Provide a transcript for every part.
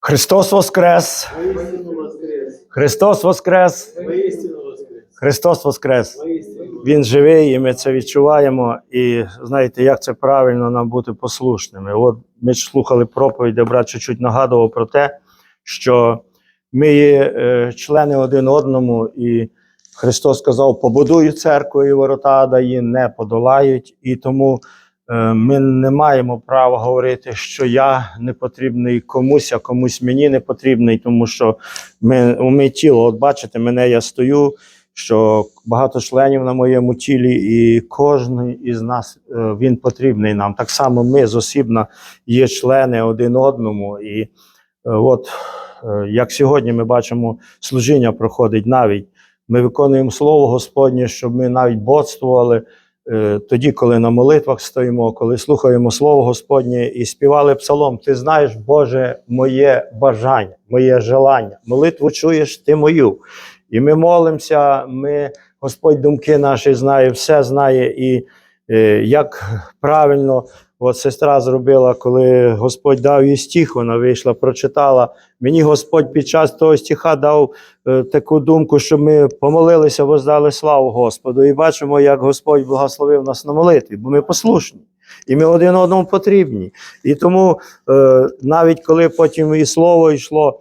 Христос Воскрес! Христос Воскрес! Христос Воскрес! Він живий, і ми це відчуваємо. І знаєте, як це правильно нам бути послушними. От ми ж слухали проповідь, де брат чуть-чуть нагадував про те, що ми є е, члени один одному, і Христос сказав: побудую церкву, і ворота да її не подолають. І тому ми не маємо права говорити, що я не потрібний комусь, а комусь мені не потрібний, тому що ми, у ми тіло, от бачите, мене я стою що багато членів на моєму тілі, і кожен із нас е, він потрібний нам. Так само ми зосібно є члени один одному. І е, от е, як сьогодні ми бачимо, служіння проходить навіть. Ми виконуємо слово Господнє, щоб ми навіть бодствували е, тоді, коли на молитвах стоїмо, коли слухаємо Слово Господнє і співали псалом. Ти знаєш, Боже, моє бажання, моє желання. Молитву чуєш ти мою. І ми молимося, ми, Господь думки наші знає, все знає. І е, як правильно от сестра зробила, коли Господь дав їй стих, вона вийшла, прочитала. Мені Господь під час того стиха дав е, таку думку, що ми помолилися, воздали славу Господу. І бачимо, як Господь благословив нас на молитві, бо ми послушні. І ми один одному потрібні. І тому е, навіть коли потім і слово йшло,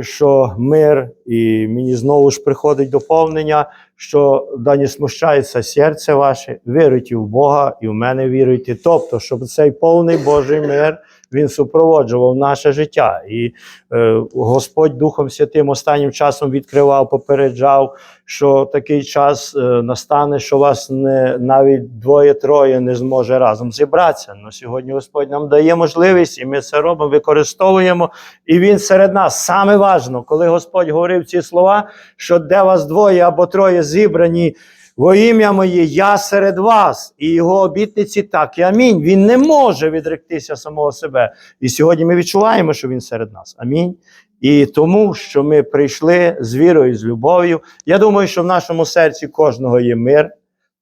що мир, і мені знову ж приходить доповнення, що да не смущається серце ваше, віруйте в Бога і в мене віруйте. Тобто, щоб цей повний Божий мир він супроводжував наше життя. І е, Господь Духом Святим останнім часом відкривав, попереджав, що такий час е, настане, що вас не навіть двоє-троє не зможе разом зібратися. Ну сьогодні Господь нам дає можливість, і ми це робимо, використовуємо. І він серед нас саме важно, коли Господь говорив ці слова, що де вас двоє або троє зібрані. Во ім'я моє, я серед вас, і його обітниці так і амінь. Він не може відректися самого себе. І сьогодні ми відчуваємо, що він серед нас. Амінь. І тому, що ми прийшли з вірою, з любов'ю. Я думаю, що в нашому серці кожного є мир,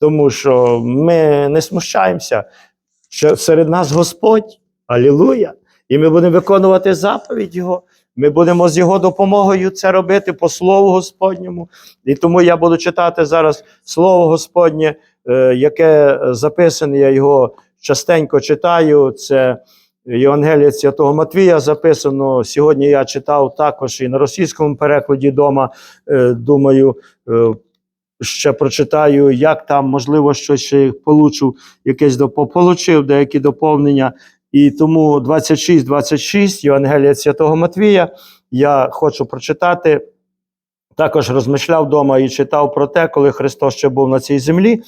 тому що ми не смущаємося, що серед нас Господь. Алілуя! І ми будемо виконувати заповідь Його. Ми будемо з його допомогою це робити по Слову Господньому. І тому я буду читати зараз Слово Господнє, е, яке записане, я його частенько читаю. Це Євангелія Святого Матвія записано. Сьогодні я читав також і на російському перекладі дома. Е, Думаю, е, ще прочитаю, як там, можливо, щось ще получу, якесь допо- получив деякі доповнення. І тому 26-26 Євангелія Святого Матвія я хочу прочитати. Також розмишляв вдома і читав про те, коли Христос ще був на цій землі.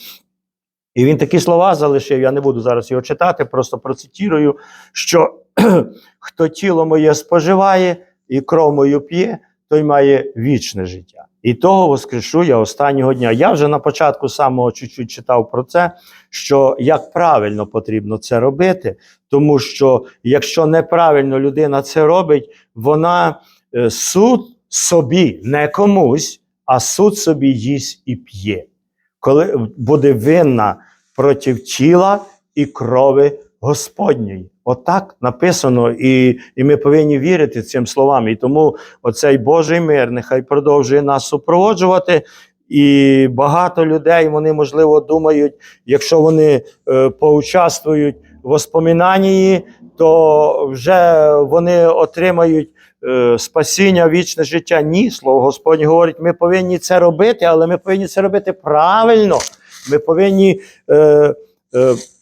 І він такі слова залишив. Я не буду зараз його читати, просто процитірую, що хто тіло моє споживає і кров мою п'є, той має вічне життя. І того воскрешу я останнього дня. Я вже на початку самого чуть-чуть читав про це, що як правильно потрібно це робити, тому що якщо неправильно людина це робить, вона е, суд собі, не комусь, а суд собі їсть і п'є. Коли буде винна проти тіла і крови Господньої. Отак написано, і, і ми повинні вірити цим словам. І тому оцей Божий мир нехай продовжує нас супроводжувати. І багато людей, вони, можливо, думають, якщо вони е, поучаствують в воспоминанні, то вже вони отримають е, спасіння, вічне життя. Ні, слово Господнє говорить, ми повинні це робити, але ми повинні це робити правильно. Ми повинні е,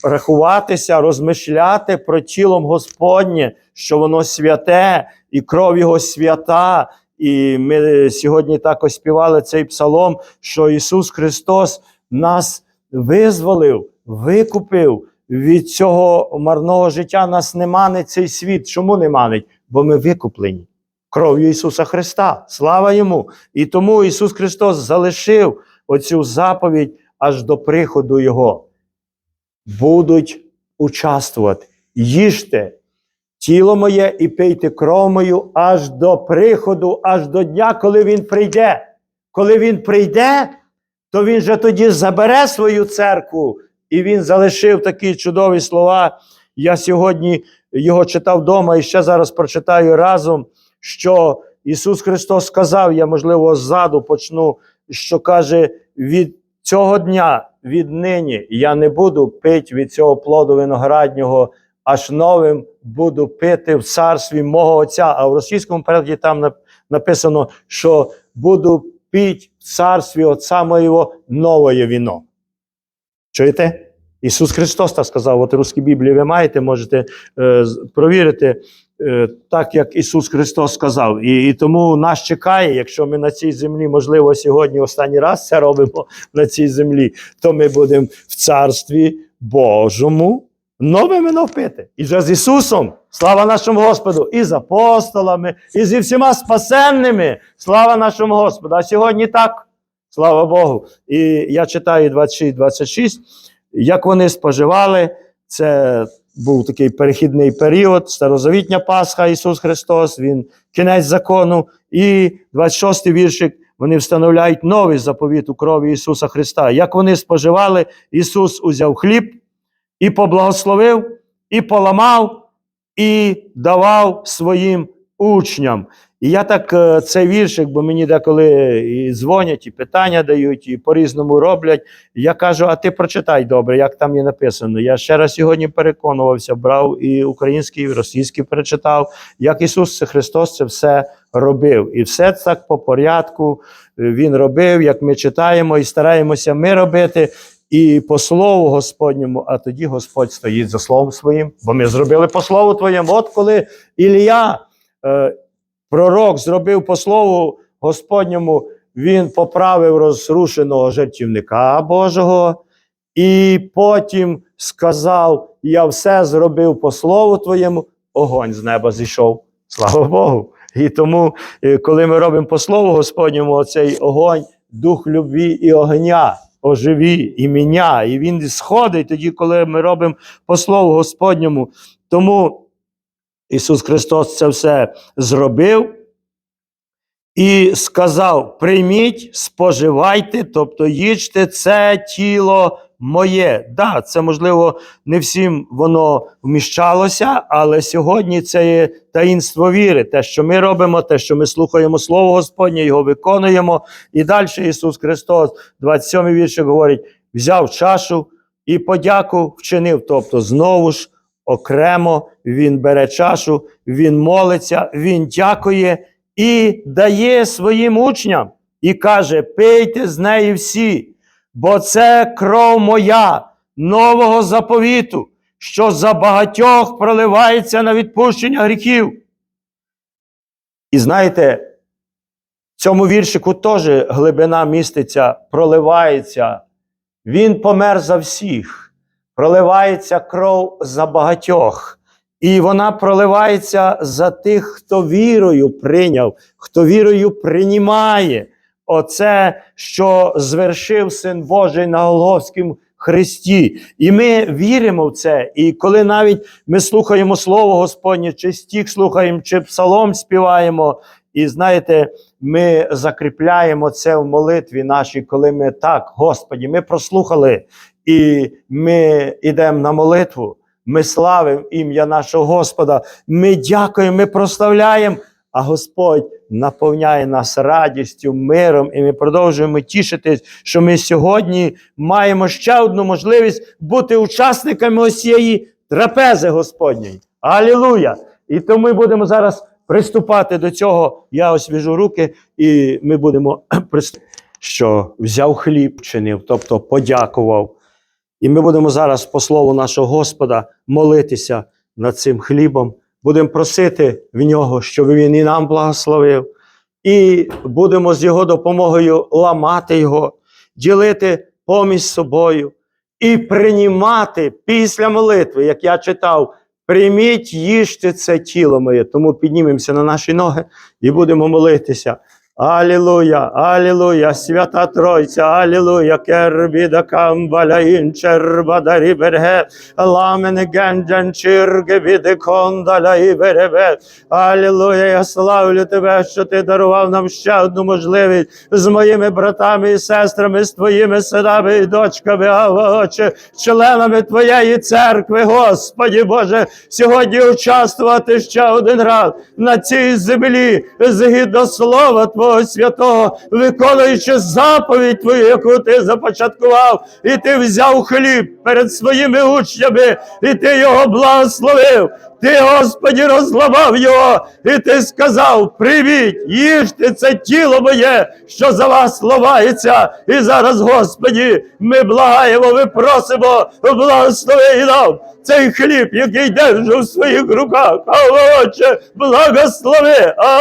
рахуватися, розмишляти про тілом Господнє, що воно святе, і кров Його свята. І ми сьогодні також співали цей псалом, що Ісус Христос нас визволив, викупив від цього марного життя. Нас не манить цей світ. Чому не манить? Бо ми викуплені кров'ю Ісуса Христа. Слава Йому! І тому Ісус Христос залишив оцю заповідь аж до приходу Його. Будуть участвувати. Їжте тіло моє і пийте кров мою аж до приходу, аж до дня, коли Він прийде. Коли Він прийде, то Він же тоді забере свою церкву. І він залишив такі чудові слова. Я сьогодні його читав вдома і ще зараз прочитаю разом, що Ісус Христос сказав, я, можливо, ззаду почну, що каже: від цього дня, віднині я не буду пити від цього плоду винограднього, аж новим буду пити в царстві мого Отця. А в російському перекладі там написано, що буду пити в царстві Отця моєго нове віно. Чуєте? Ісус Христос так сказав, от русські Біблії ви маєте, можете е, провірити, так як Ісус Христос сказав. І, і тому нас чекає, якщо ми на цій землі, можливо, сьогодні останній раз це робимо на цій землі, то ми будемо в Царстві Божому нове вино пити. І вже з Ісусом, слава нашому Господу, і з апостолами, і зі всіма спасенними. Слава нашому Господу. А сьогодні так, слава Богу. І я читаю 26-26, як вони споживали, це був такий перехідний період, старозавітня Пасха, Ісус Христос, Він кінець закону. І 26 віршик. Вони встановляють новий заповіт у крові Ісуса Христа. Як вони споживали, Ісус узяв хліб і поблагословив, і поламав, і давав своїм учням. І я так е, цей віршик, бо мені деколи і дзвонять, і питання дають, і по-різному роблять. Я кажу: а ти прочитай добре, як там є написано. Я ще раз сьогодні переконувався, брав і український, і російський перечитав, як Ісус Христос це все робив. І все так по порядку е, Він робив, як ми читаємо, і стараємося ми робити. І по слову Господньому, а тоді Господь стоїть за словом своїм, бо ми зробили по слову Твоєму. От коли Ілія, пророк, зробив по слову Господньому, він поправив розрушеного жертівника Божого, і потім сказав: Я все зробив по слову Твоєму, огонь з неба зійшов. Слава Богу! І тому, е, коли ми робимо по слову Господньому, оцей огонь, дух любві і огня оживі і міня, і він сходить тоді, коли ми робимо по слову Господньому. Тому Ісус Христос це все зробив і сказав: прийміть, споживайте, тобто їжте це тіло моє. Да, це можливо не всім воно вміщалося, але сьогодні це є таїнство віри, те, що ми робимо, те, що ми слухаємо Слово Господнє, його виконуємо. І далі Ісус Христос, 27 віршик говорить: взяв чашу і подяку вчинив. Тобто, знову ж окремо Він бере чашу, Він молиться, Він дякує і дає своїм учням і каже: пийте з неї всі, бо це кров моя нового заповіту, що за багатьох проливається на відпущення гріхів. І знаєте, в цьому віршику теж глибина міститься, проливається. Він помер за всіх, проливається кров за багатьох. І вона проливається за тих, хто вірою прийняв, хто вірою приймає оце, що звершив Син Божий на Голговському Христі. І ми віримо в це. І коли навіть ми слухаємо Слово Господнє, чи стих слухаємо, чи псалом співаємо, і знаєте, ми закріпляємо це в молитві нашій, коли ми так, Господі, ми прослухали, і ми йдемо на молитву. Ми славимо ім'я нашого Господа. Ми дякуємо, ми прославляємо, а Господь наповняє нас радістю, миром, і ми продовжуємо тішитись, що ми сьогодні маємо ще одну можливість бути учасниками ось цієї трапези Господньої. Алілуя! І тому ми будемо зараз приступати до цього. Я освіжу руки, і ми будемо що взяв хліб, чинив, тобто подякував. І ми будемо зараз, по слову нашого Господа, молитися над цим хлібом. Будемо просити в нього, щоб він і нам благословив. І будемо з його допомогою ламати його, ділити поміж собою і приймати після молитви, як я читав, прийміть, їжте це тіло моє. Тому піднімемося на наші ноги і будемо молитися. Алілуя, алілуя, свята Тройця, алілуя, кербіда камбаля інчер бадарі берге, ламен генджан чирге біде кондаля і беребе. Алілуя, я славлю тебе, що ти дарував нам ще одну можливість з моїми братами і сестрами, з твоїми синами і дочками, а членами твоєї церкви, Господі Боже, сьогодні участвувати ще один раз на цій землі, згідно слова Твого святого, виконуючи заповідь Твою, яку ти започаткував, і ти взяв хліб перед своїми учнями, і ти його благословив. Ти, Господі, розламав його, і ти сказав: Привіть, їжте це тіло моє, що за вас ламається. І зараз, Господі, ми благаємо, ми просимо, благослови нам цей хліб, який держу в своїх руках. А Отче, благослови, а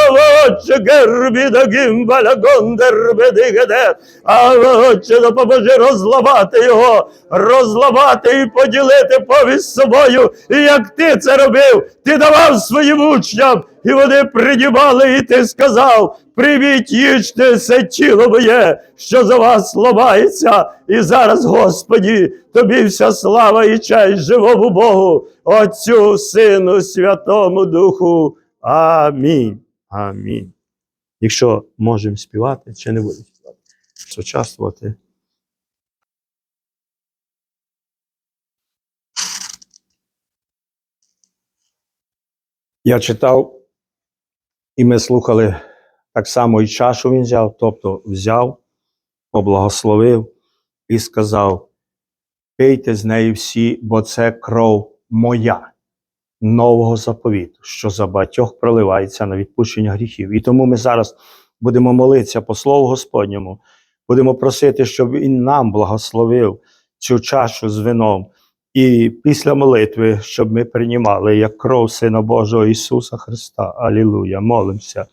Отче, гербіда гімбаля гондербедигеде, а Отче, допоможи розламати його, розламати і поділити повість собою. І як ти це робив, ти давав своїм учням, і вони приймали, і ти сказав: Привіть, їжте це тіло моє, що за вас ламається. І зараз, Господі, тобі вся слава і честь живому Богу, Отцю, Сину, Святому Духу. Амінь. Амінь. Якщо можемо співати чи не будемо співати, сучаствувати. Я читав, і ми слухали так само і чашу він взяв, тобто взяв, поблагословив і сказав: пийте з неї всі, бо це кров моя нового заповіту, що за багатьох проливається на відпущення гріхів. І тому ми зараз будемо молитися по Слову Господньому, будемо просити, щоб Він нам благословив цю чашу з вином. І після молитви, щоб ми приймали як кров Сина Божого Ісуса Христа. Алілуя. Молимося.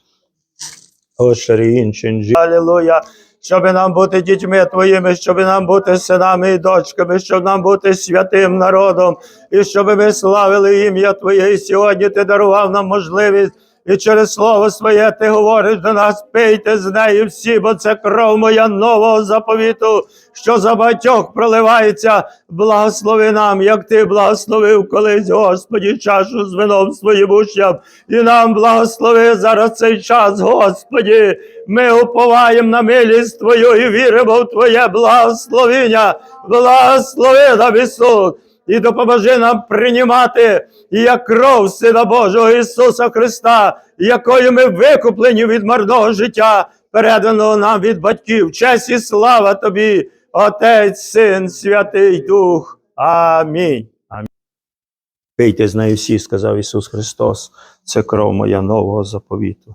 Алілуя. Щоб нам бути дітьми твоїми, щоб нам бути синами і дочками, щоб нам бути святим народом, і щоб ми славили ім'я Твоє. І сьогодні ти дарував нам можливість. І через слово своє ти говориш до нас, пийте з неї всі, бо це кров моя нового заповіту, що за багатьох проливається. Благослови нам, як ти благословив колись, Господі, чашу з вином своїм учням. І нам благослови зараз цей час, Господі. Ми уповаємо на милість Твою і віримо в Твоє благословення. Благослови нам Ісус і допоможи нам приймати як кров Сина Божого Ісуса Христа, якою ми викуплені від марного життя, переданого нам від батьків. Честь і слава Тобі, Отець, Син, Святий Дух. Амінь. Амінь. Пийте з нею всі, сказав Ісус Христос. Це кров моя нового заповіту.